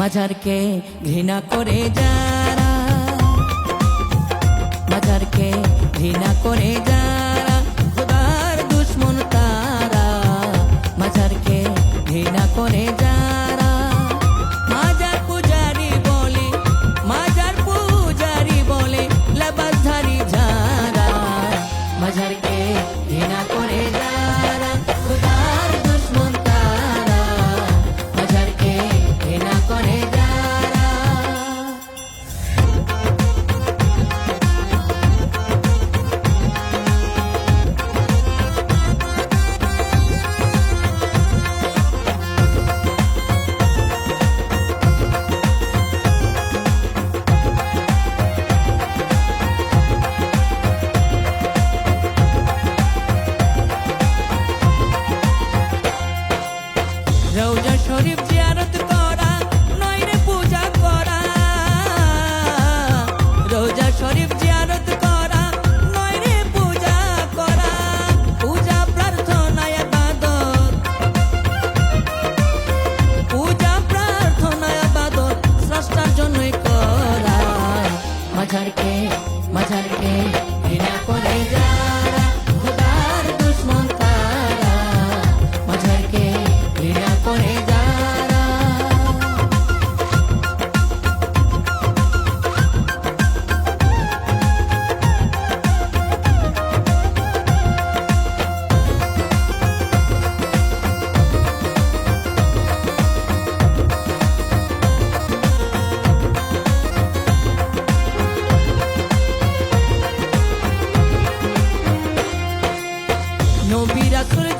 মাঝারকে ঘৃণা করে যারা মাঝারকে ঘৃণা করে যারা। મજાની કે એના કોને જા. could